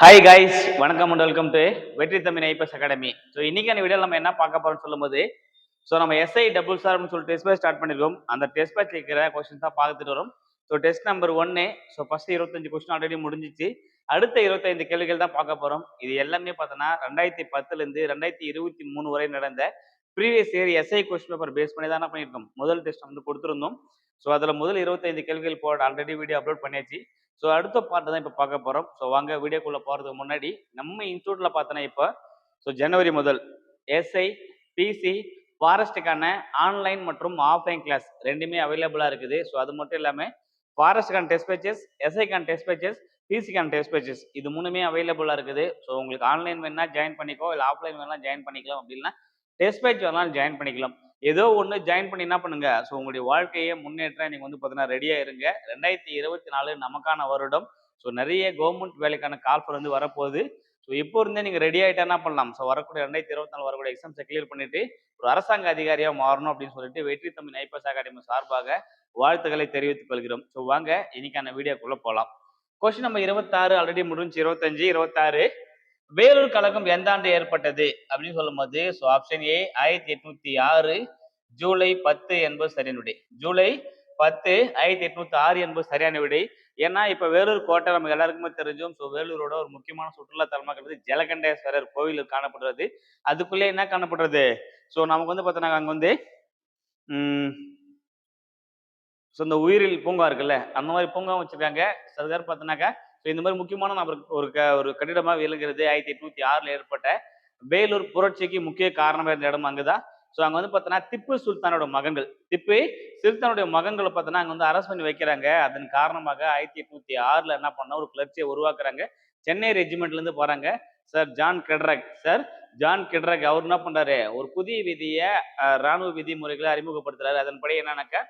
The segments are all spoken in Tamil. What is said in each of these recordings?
ஹாய் கைஸ் வணக்கம் and welcome to Vetri Tamil IPS academy so இன்னைக்கான வீடியோ நம்ம என்ன பார்க்க போறோம்னு சொல்லும்போது ஸோ நம்ம எஸ்ஐ டபுள் சார்னு சொல்லி டெஸ்ட் பேட்ச் ஸ்டார்ட் பண்ணிருக்கோம். அந்த டெஸ்ட் பேட்ச் இருக்கிற கொஸ்டின் தான் பார்த்துட்டு வரோம். ஸோ டெஸ்ட் நம்பர் ஒன்னு ஸோ ஃபர்ஸ்ட் இருபத்தஞ்சு கொஸ்டின் ஆல்ரெடி முடிஞ்சிச்சு. அடுத்த இருபத்தைந்து கேள்விகள் தான் பார்க்க போறோம். இது எல்லாமே பார்த்தோன்னா ரெண்டாயிரத்தி பத்துல இருந்து ரெண்டாயிரத்தி இருபத்தி மூணு வரை நடந்த previous year SI question paper base பண்ணி தான் என்ன பண்ணியிருக்கோம்? முதல் டெஸ்ட் வந்து கொடுத்துருந்தோம். ஸோ அதில் முதல் இருபத்தைந்து கேள்விகள் போட ஆல்ரெடி வீடியோ அப்லோட் பண்ணியாச்சு. ஸோ அடுத்த பார்ட்டு தான் இப்போ பார்க்க போகிறோம் ஸோ வாங்க வீடியோக்குள்ளே போகிறதுக்கு முன்னாடி நம்ம இன்ஸ்டியூட்டில் பார்த்தோன்னா இப்போ ஸோ ஜனவரி முதல் எஸ்ஐ பிசி ஃபாரஸ்ட்டுக்கான ஆன்லைன் மற்றும் ஆஃப்லைன் கிளாஸ் ரெண்டுமே அவைலபிளாக இருக்குது. ஸோ அது மட்டும் இல்லாமல் ஃபாரஸ்ட்டுக்கான டெஸ்ட் பேச்சஸ் எஸ்ஐக்கான டெஸ்ட் பேச்சஸ் பிசிக்கான டெஸ்ட் பேச்சஸ் இது மூணுமே அவைலபிளாக இருக்குது. ஸோ உங்களுக்கு ஆன்லைன் வேணால் ஜாயின் பண்ணிக்கோ இல்லை ஆஃப்லைன் வேணால் ஜாயின் பண்ணிக்கலாம். அப்படின்னா டெஸ்ட் பேட்ச் வேணாலும் ஜாயின் பண்ணிக்கலாம். ஏதோ ஒன்று ஜாயின் பண்ணி என்ன பண்ணுங்க? ஸோ உங்களுடைய வாழ்க்கையை முன்னேற்ற நீங்கள் வந்து பார்த்தீங்கன்னா ரெடியாக இருங்க ரெண்டாயிரத்தி இருபத்தி நாலு நமக்கான வருடம். ஸோ நிறைய கவர்மெண்ட் வேலைக்கான கால்ஃபர் வந்து வரப்போகுது. ஸோ இப்போ இருந்தே நீங்கள் ரெடி ஆகிட்டா என்ன பண்ணலாம்? ஸோ வரக்கூடிய ரெண்டாயிரத்தி இருபத்தி நாலு வரக்கூடிய எக்ஸாம்ஸை கிளியர் பண்ணிட்டு ஒரு அரசாங்க அதிகாரியாக மாறணும் அப்படின்னு சொல்லிட்டு வெற்றி தமிழ் ஐபிஎஸ் அகாடமி சார்பாக வாழ்த்துக்களை தெரிவித்துக் கொள்கிறோம். ஸோ வாங்க இன்னைக்கான வீடியோக்குள்ளே போகலாம் கொஸ்டின் நம்ம இருபத்தாறு ஆல்ரெடி முடிஞ்சு இருபத்தஞ்சு இருபத்தாறு. வேலூர் கழகம் எந்த ஆண்டு ஏற்பட்டது? அப்படின்னு சொல்லும்போது ஸோ ஆப்ஷன் ஏ ஆயிரத்தி எட்நூத்தி ஆறு ஜூலை பத்து என்பது சரியான விடை. ஜூலை பத்து ஆயிரத்தி எட்நூத்தி ஆறு என்பது சரியான விடை. ஏன்னா இப்ப வேலூர் கோட்டை நமக்கு எல்லாருக்குமே தெரிஞ்சோம் ஸோ வேலூரோட ஒரு முக்கியமான சுற்றுலா தலமாக ஜலகண்டேஸ்வரர் கோவில் காணப்படுறது. அதுக்குள்ளே என்ன காணப்படுறது? ஸோ நமக்கு வந்து பார்த்தோன்னா அங்கே வந்து ஸோ இந்த உயிரில் பூங்கா இருக்குல்ல அந்த மாதிரி பூங்கா வச்சிருக்காங்க. சில பேர் பார்த்தோன்னாக்கா ஸோ இந்த மாதிரி முக்கியமான நபர் ஒரு க ஒரு கட்டிடமாக விளங்குறது ஆயிரத்தி எட்நூத்தி ஆறில் ஏற்பட்ட வேலூர் புரட்சிக்கு முக்கிய காரணமாக இருந்த இடம் அங்குதான். ஸோ அங்கே வந்து பார்த்தோன்னா திப்பு சுல்தானோட மகன்கள். திப்பு சுல்தானுடைய மகன்களை பார்த்தோன்னா அங்கே வந்து அரசு பண்ணி வைக்கிறாங்க. அதன் காரணமாக ஆயிரத்தி எட்நூத்தி ஆறில் என்ன பண்ண ஒரு கிளர்ச்சியை உருவாக்குறாங்க. சென்னை ரெஜிமெண்ட்லேருந்து போகிறாங்க sir John Cradock. Sir John Cradock அவர் என்ன பண்ணுறாரு ஒரு புதிய விதியை ராணுவ விதிமுறைகளை அறிமுகப்படுத்துறாரு. அதன்படி என்னன்னாக்கா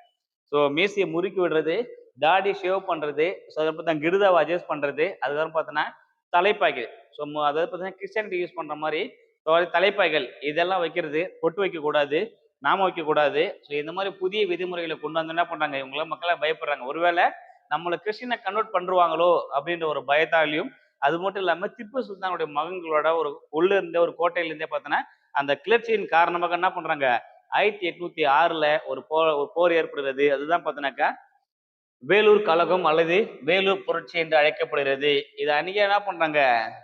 ஸோ மீசியை முறுக்கி விடுறது தாடி ஷேவ் பண்ணுறது ஸோ அதை பார்த்தா கிருதாவை அட்ஜஸ்ட் பண்ணுறது அதுக்கப்புறம் பார்த்தோன்னா தலைப்பாய்கள். ஸோ அதாவது பார்த்தீங்கன்னா கிறிஸ்டியனிட்டி யூஸ் பண்ணுற மாதிரி ஸோ தலைப்பாய்கள் இதெல்லாம் வைக்கிறது பொட்டு வைக்கக்கூடாது நாம வைக்கக்கூடாது ஸோ இந்த மாதிரி புதிய விதிமுறைகளை கொண்டு வந்து என்ன பண்ணுறாங்க இவங்களாம் மக்களை பயப்படுறாங்க. ஒருவேளை நம்மளை கிறிஸ்டினை கன்வெர்ட் பண்ணுவாங்களோ அப்படின்ற ஒரு பயத்தாலையும் அது மட்டும் இல்லாமல் திப்பு சுல்தானுடைய மகன்களோட ஒரு உள்ள இருந்த ஒரு கோட்டையிலேருந்தே பார்த்தோன்னா அந்த கிளர்ச்சியின் காரணமாக என்ன பண்ணுறாங்க ஆயிரத்தி எட்நூத்தி ஆறுல ஒரு போர் ஒரு போர் ஏற்படுகிறது. அதுதான் பார்த்தோன்னாக்கா வேலூர் கழகம் அல்லது வேலூர் புரட்சி என்று அழைக்கப்படுகிறது. இது அன்னைக்கு என்ன பண்றாங்க?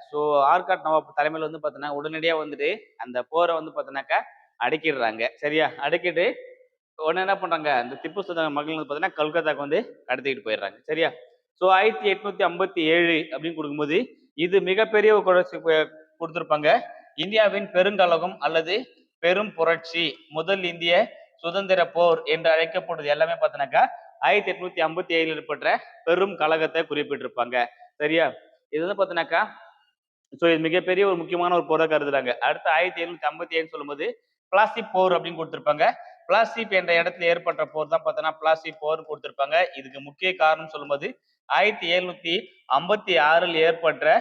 ஸோ ஆர்காட் நவாப் தலைமையில் வந்து பார்த்தீங்கன்னா உடனடியாக வந்துட்டு அந்த போரை வந்து பார்த்தோன்னாக்கா அடக்கிடுறாங்க. சரியா? அடக்கிட்டு உடனே என்ன பண்றாங்க? இந்த திப்பு சுல்தான் மகள் வந்து பார்த்தீங்கன்னா கல்கத்தாக்கு வந்து கடத்திக்கிட்டு போயிடுறாங்க. சரியா? ஸோ ஆயிரத்தி எட்நூத்தி ஐம்பத்தி ஏழு அப்படின்னு கொடுக்கும்போது இது மிகப்பெரிய புரட்சி கொடுத்துருப்பாங்க. இந்தியாவின் பெருங்கழகம் அல்லது பெரும் புரட்சி முதல் இந்திய சுதந்திர போர் என்று அழைக்கப்படுது எல்லாமே பார்த்தீங்கன்னாக்கா ஆயிரத்தி எட்நூத்தி ஐம்பத்தி ஏழில் ஏற்பட்ட பெரும் கழகத்தை குறிப்பிட்டிருப்பாங்க. சரியா? இது வந்து பார்த்தீங்கன்னாக்கா ஸோ இது மிகப்பெரிய ஒரு முக்கியமான ஒரு போரை கருதுறாங்க. அடுத்து ஆயிரத்தி எழுநூத்தி ஐம்பத்தி ஏழு சொல்லும்போது பிளாஸ்டிக் போர் அப்படின்னு கொடுத்துருப்பாங்க. பிளாஸ்டிக் என்ற இடத்துல ஏற்பட்ட போர் தான் பார்த்தோன்னா பிளாஸ்டிக் போர் கொடுத்துருப்பாங்க. இதுக்கு முக்கிய காரணம் சொல்லும்போது ஆயிரத்தி எழுநூத்தி ஐம்பத்தி ஆறில் ஏற்பட்ட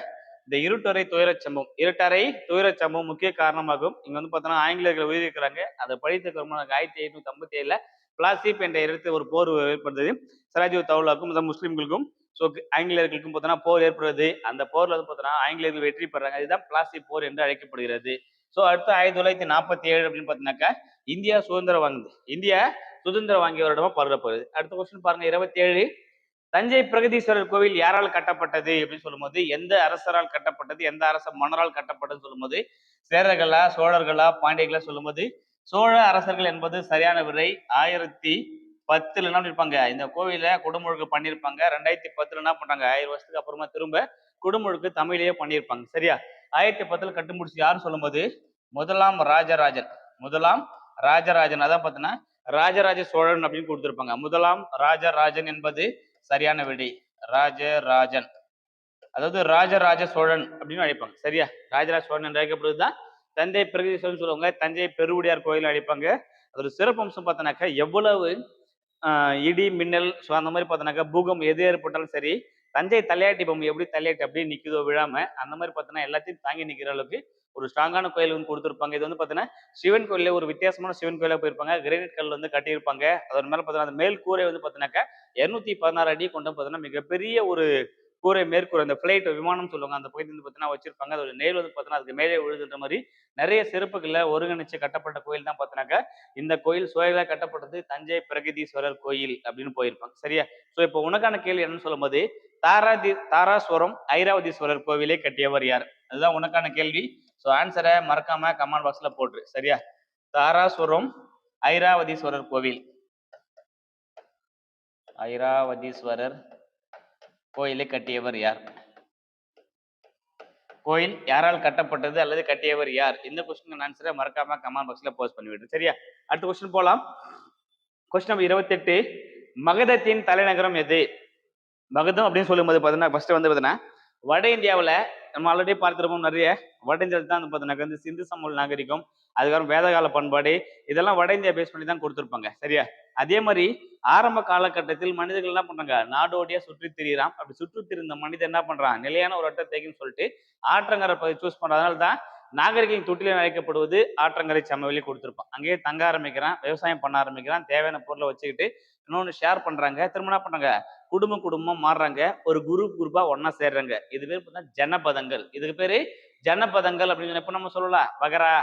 இந்த இருட்டறை துயரச் சம்பவம். இருட்டறை துயரச் சம்பவம் முக்கிய காரணமாகும். இங்க வந்து பார்த்தோன்னா ஆங்கிலேயர்கள் உயிரிழக்கிறாங்க அதை படித்த ஆயிரத்தி எழுநூத்தி ஐம்பத்தி ஏழுல பிளாசிப் என்ற இடத்தில் ஒரு போர் ஏற்படுத்தது. சராஜி தவுலாக்கும் முஸ்லீம்களுக்கும் ஸோ ஆங்கிலேயர்களுக்கும் பார்த்தோன்னா போர் ஏற்படுறது அந்த போரில் வந்து பார்த்தோன்னா ஆங்கிலேயர்கள் வெற்றி பெறாங்க. இதுதான் பிளாஸ்டிக் போர் என்று அழைக்கப்படுகிறது. ஸோ அடுத்து ஆயிரத்தி தொள்ளாயிரத்தி நாற்பத்தி ஏழு அப்படின்னு பார்த்தீங்கன்னாக்கா இந்தியா சுதந்திரம் வாங்குது இந்தியா சுதந்திரம் வாங்கிய வருடமா பருடப்படுது அடுத்த கொஸ்டின் பாருங்க இருபத்தி ஏழு தஞ்சை பிரகதீஸ்வரர் கோவில் யாரால் கட்டப்பட்டது அப்படின்னு சொல்லும்போது எந்த அரசரால் கட்டப்பட்டது எந்த அரச மன்னரால் கட்டப்பட்டது சொல்லும்போது சேரர்களா சோழர்களா பாண்டியர்களா சொல்லும்போது சோழ அரசர்கள் என்பது சரியான விடை. ஆயிரத்தி பத்துல என்ன பண்ணிருப்பாங்க? இந்த கோவில குடமுழுக்கு பண்ணியிருப்பாங்க ரெண்டாயிரத்தி பத்துல என்ன பண்றாங்க ஆயிரம் வருஷத்துக்கு அப்புறமா திரும்ப குடமுழுக்கு தமிழையே பண்ணியிருப்பாங்க சரியா? ஆயிரத்தி பத்துல கட்டு முடிச்சு யாரும் சொல்லும்போது? முதலாம் ராஜராஜன். முதலாம் ராஜராஜன். அதான் பார்த்தோன்னா ராஜராஜ சோழன் அப்படின்னு கொடுத்துருப்பாங்க. முதலாம் ராஜராஜன் என்பது சரியான விடை. ராஜராஜன். அதாவது ராஜராஜ சோழன் அப்படின்னு அழைப்பாங்க. சரியா? ராஜராஜ சோழன் என்று அழைக்கப்படுவதுதான் தஞ்சை பிரகதீஸ்வரன் சொல்லுவாங்க. தஞ்சை பெருவுடையார் கோயில் அழைப்பாங்க அதோட சிறப்பம்சம் பார்த்தோன்னாக்கா எவ்வளவு இடி மின்னல் ஸோ அந்த மாதிரி பார்த்தோன்னாக்கா பூகம் எது ஏற்பட்டாலும் சரி தஞ்சை தலையாட்டி பொம்மை எப்படி தலையாட்டி அப்படியே நிற்குதோ விழாம அந்த மாதிரி பார்த்தோன்னா எல்லாத்தையும் தாங்கி நிற்கிற அளவுக்கு ஒரு ஸ்ட்ராங்கான கோயில் வந்து கொடுத்துருப்பாங்க. இது வந்து பார்த்தீங்கன்னா சிவன் கோயிலில் ஒரு வித்தியாசமான சிவன் கோயிலாக போயிருப்பாங்க. கிரேனைட் கல் வந்து கட்டியிருப்பாங்க. அதன் மேலே பார்த்தீங்கன்னா அந்த மேல் கூரை வந்து பார்த்தீங்கன்னாக்கா இரநூத்தி பதினாறு அடி கொண்டு பார்த்தீங்கன்னா மிகப்பெரிய ஒரு கூரை மேற்கூரை அந்த ஃபிளைட் விமானம் சொல்லுவாங்க அந்த பகுதி வந்து பார்த்தீங்கன்னா வச்சிருப்பாங்க. அதோட நேர் வந்து பார்த்தீங்கன்னா அதுக்கு மேலே விழுதுன்ற மாதிரி நிறைய சிறப்புகளை ஒருங்கிணைச்சு கட்டப்பட்ட கோயில் தான் பார்த்தீங்கன்னாக்கா இந்த கோயில் சுவைகளாக கட்டப்பட்டது தஞ்சை பிரகதீஸ்வரர் கோயில் அப்படின்னு போயிருப்பாங்க. சரியா? ஸோ இப்போ உனக்கான கேள்வி என்னன்னு சொல்லும்போது தாராதி தாராஸ்வரம் ஐராவதீஸ்வரர் கோவிலே கட்டியவர் யார்? அதுதான் உனக்கான கேள்வி. ஸோ ஆன்சரை மறக்காம கமெண்ட் பாக்ஸ்ல போட்டுரு சரியா? தாராசுரம் ஐராவதீஸ்வரர் கோவில். ஐராவதீஸ்வரர் கோயிலை கட்டியவர் யார்? கோயில் யாரால் கட்டப்பட்டது அல்லது கட்டியவர் யார்? இந்த கொஸ்டின் ஆன்சரை மறக்காம கமெண்ட் பாக்ஸ்ல போஸ்ட் பண்ணிவிடு சரியா? அடுத்த கொஸ்டின் போலாம். கொஸ்டின் நம்பர் இருபத்தெட்டு. மகதத்தின் தலைநகரம் எது? மகதம் அப்படின்னு சொல்லும்போது பார்த்தீங்கன்னா ஃபர்ஸ்ட் வந்து பார்த்தீங்கன்னா வட இந்தியாவில் நம்ம ஆல்ரெடி பார்த்துருப்போம் நிறைய. வட இந்தியாவில் தான் வந்து பார்த்தீங்கன்னா வந்து சிந்து சமூக நாகரிகம் அதுக்கப்புறம் வேதகால பண்பாடு இதெல்லாம் வட இந்தியா பேஸ் பண்ணி தான் கொடுத்துருப்பாங்க. சரியா? அதே மாதிரி ஆரம்ப காலகட்டத்தில் மனிதர்கள் என்ன பண்றாங்க? நாடோடியா சுற்றி திரியிறான். அப்படி சுற்றி திரிந்த மனிதன் என்ன பண்றான்? நிலையான ஒரு இடத்தைக்குன்னு சொல்லிட்டு ஆற்றங்கரை பகுதி சூஸ் பண்றதுனால தான் நாகரிகம் தொட்டில அழைக்கப்படுவது ஆற்றங்கரை சமவெளி கொடுத்துருப்பான். அங்கேயே தங்க ஆரம்பிக்கிறான் விவசாயம் பண்ண ஆரம்பிக்கிறான் தேவையான பொருளை வச்சுக்கிட்டு இன்னொன்று ஷேர் பண்றாங்க. திரும்ப என்ன பண்றாங்க? குடும்ப குடும்பம் மாறுறாங்க. ஒரு குரூப் குரூப்பா ஒன்னா சேர்றாங்க. இது பேர் பார்த்தா ஜனபதங்கள். இதுக்கு பேரு ஜனபதங்கள் அப்படின்னு இப்ப நம்ம சொல்லலாம்? வகரா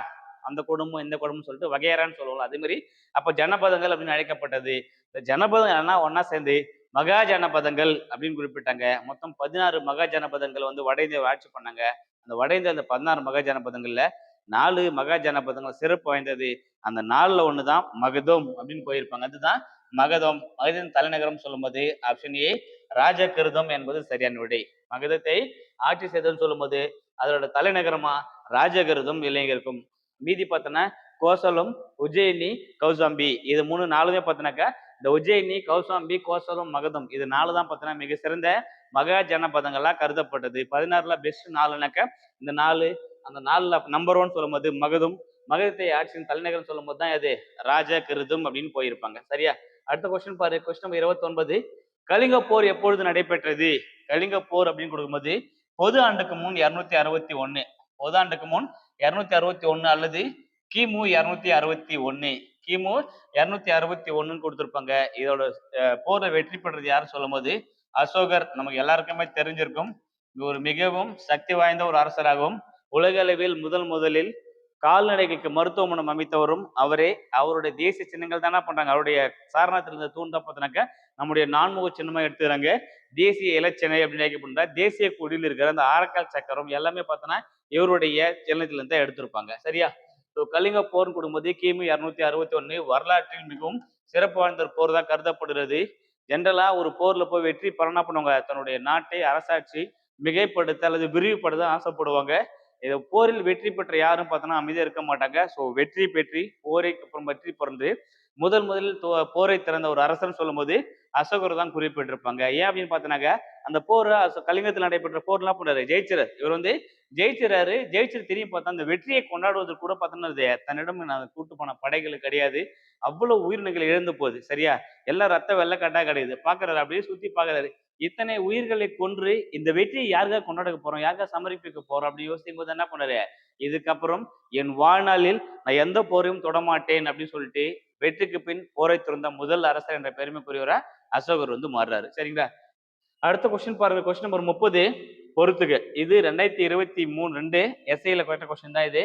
அந்த குடும்பம் இந்த குடும்பம் சொல்லிட்டு வகையறான்னு சொல்லுவோம் அதே மாதிரி அப்ப ஜனபதங்கள் அப்படின்னு அழைக்கப்பட்டது. இந்த ஜனபதம் எல்லாம் ஒன்றா சேர்ந்து மகா ஜனபதங்கள் அப்படின்னு குறிப்பிட்டாங்க. மொத்தம் பதினாறு மகா ஜனபதங்கள் வந்து வட இந்தியாவை ஆட்சி பண்ணாங்க. அந்த வட இந்தியா அந்த பதினாறு மகா ஜனபதங்கள்ல நாலு மகா ஜனபதங்கள் சிறப்பு வாய்ந்தது. அந்த நாலுல ஒண்ணுதான் மகதம் அப்படின்னு போயிருப்பாங்க. அதுதான் மகதம். மகதின் தலைநகரம் சொல்லும்போது ஆப்ஷன் ஏ ராஜகிருதம் என்பது சரியான விடை. மகதத்தை ஆட்சி செய்ததுன்னு சொல்லும்போது அதோட தலைநகரமா? ராஜகிருதம் இளைஞருக்கும் மீதி பார்த்தோன்னா கோசலம் உஜயினி கௌசாம்பி. இது மூணு நாலுமே பார்த்தோன்னாக்கா இந்த உஜயினி கௌசாம்பி கோசலம் மகதம். இது நாலு தான் பார்த்தோன்னா மிக சிறந்த மகா ஜனபதங்களாக கருதப்பட்டது. பதினாறுல பெஸ்ட் நாலுனாக்க இந்த நாலு அந்த நாலுல நம்பர் ஒன் சொல்லும்போது மகதம் மகதத்தை ஆட்சியின் தலைநகரம் சொல்லும்போது தான் இது ராஜா கிருதம் அப்படின்னு போயிருப்பாங்க. சரியா? அடுத்த கொஸ்டின் பாரு. கொஸ்டின் நம்பர் இருபத்தி ஒன்பது கலிங்க போர் எப்பொழுது நடைபெற்றது? கலிங்க போர் அப்படின்னு கொடுக்கும்போது பொது ஆண்டுக்கு முன் இருநூத்தி அறுபத்தி ஒன்னு பொது ஆண்டுக்கு முன் இரநூத்தி அறுபத்தி ஒன்று அல்லது கிமு இரநூத்தி அறுபத்தி ஒன்று கிமு இரநூத்தி அறுபத்தி ஒன்றுன்னு கொடுத்துருப்பாங்க. இதோட போரை வெற்றி பெற்றது யாருன்னு சொல்லும்போது அசோகர். நமக்கு எல்லாருக்குமே தெரிஞ்சிருக்கும். ஒரு மிகவும் சக்தி வாய்ந்த ஒரு அரசராகவும் உலக அளவில் முதல் முதலில் கால்நடைகளுக்கு மருத்துவமனை அமைத்தவரும் அவரே. அவருடைய தேசிய சின்னங்கள் தானே பண்றாங்க. அவருடைய சாரணத்தில் இருந்த தூண் தான் பார்த்தினாக்க நம்முடைய நான்முக சின்னமா எடுத்துக்கிறாங்க. தேசிய இலச்சினை அப்படின்னு அழைக்கப்படுற தேசிய கொடியில் இருக்கிற அந்த ஆரக்கால் சக்கரம் எல்லாமே பார்த்தோன்னா இவருடைய சின்னத்துல இருந்து தான் எடுத்திருப்பாங்க. சரியா? ஸோ கலிங்க போர்னு கொடுக்கும்போது கிமு இரநூத்தி அறுபத்தி ஒன்று வரலாற்றில் மிகவும் சிறப்பு வாய்ந்த ஒரு போர் தான் கருதப்படுகிறது. ஜென்ரலா ஒரு போர்ல போய் வெற்றி பலனா பண்ணுவாங்க தன்னுடைய நாட்டை அரசாட்சி மிகைப்படுத்த அல்லது விரிவுபடுத்த ஆசைப்படுவாங்க. இதை போரில் வெற்றி பெற்ற யாரும் பார்த்தோன்னா அமைதியாக இருக்க மாட்டாங்க. ஸோ வெற்றி பெற்றி போரை அப்புறம் வெற்றி பிறந்து முதல் முதலில் தோ- போரை திறந்த ஒரு அரசன் சொல்லும்போது அசோகர் தான் குறிப்பிட்டிருப்பாங்க. ஏன் அப்படின்னு பார்த்தோன்னாக்க அந்த போர் கலிங்கத்தில் நடைபெற்ற போர்லாம் பண்ணாரு ஜெயிச்சிரர் இவர் வந்து ஜெயிச்சிறாரு ஜெயிச்சு திரும்பி பார்த்தா அந்த வெற்றியை கொண்டாடுவதற்கு கூட பார்த்தோன்னா தன்னிடம் நான் கூட்டு போன படைகள் கிடையாது. அவ்வளவு உயிரினங்கள் இழந்து போகுது சரியா? எல்லாம் ரத்த வெள்ளக்காட்டா கிடையாது. பாக்குறாரு அப்படியே சுத்தி பாக்குறாரு இத்தனை உயிர்களை கொன்று இந்த வெற்றியை யாருக்காக கொண்டாட போறோம்? யாருக்காக சமர்ப்பிக்க போறோம்? அப்படின்னு யோசிக்கும் போது என்ன பண்ணாரு? இதுக்கப்புறம் என் வாழ்நாளில் நான் எந்த போரையும் தொடமாட்டேன் அப்படின்னு சொல்லிட்டு வெற்றிக்கு பின் போரை துறந்த முதல் அரசர் என்ற பெருமைக்குரியவரை அசோகர் வந்து மாறுறாரு. சரிங்களா? அடுத்த கொஸ்டின் பாருங்க. கொஸ்டின் நம்பர் முப்பது. பொறுத்துக்கு இது ரெண்டாயிரத்தி இருபத்தி மூணு ரெண்டு எஸ்ஐல கேட்ட கொஸ்டின் தான் இது.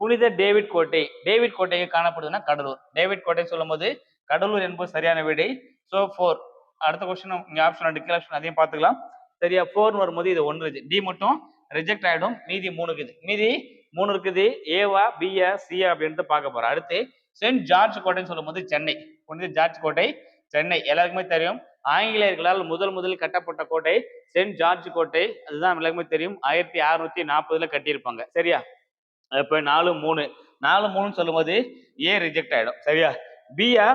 புனித டேவிட் கோட்டை. டேவிட் கோட்டை காணப்படுதுன்னா கடலூர். டேவிட் கோட்டை சொல்லும்போது கடலூர் என்பது சரியான விடை. ஸோ ஃபோர் அடுத்த கொஸ்டின் இங்க ஆப்ஷன் டிக்கல் ஆப்ஷன் அதையும் பார்த்துக்கலாம். சரியா? ஃபோர்னு வரும்போது இது ஒன்று டி மட்டும் ரிஜெக்ட் ஆகிடும் மீதி மூணு இருக்குது. மீதி மூணு இருக்குது. ஏவா பியா சியா அப்படின்ட்டு பார்க்க போகிறோம் அடுத்து சென்ட் ஜார்ஜ் கோட்டைன்னு சொல்லும்போது சென்னை. புனித ஜார்ஜ் கோட்டை சென்னை. எல்லாருக்குமே தெரியும். ஆங்கிலேயர்களால் முதல் முதல் கட்டப்பட்ட கோட்டை சென்ட் ஜார்ஜ் கோட்டை. அதுதான் எல்லாருக்குமே தெரியும். ஆயிரத்தி அறுநூத்தி நாற்பதுல கட்டியிருப்பாங்க. சரியா? இப்போ நாலு மூணு. நாலு மூணுன்னு சொல்லும்போது ஏ ரிஜெக்ட் ஆயிடும். சரியா? பியா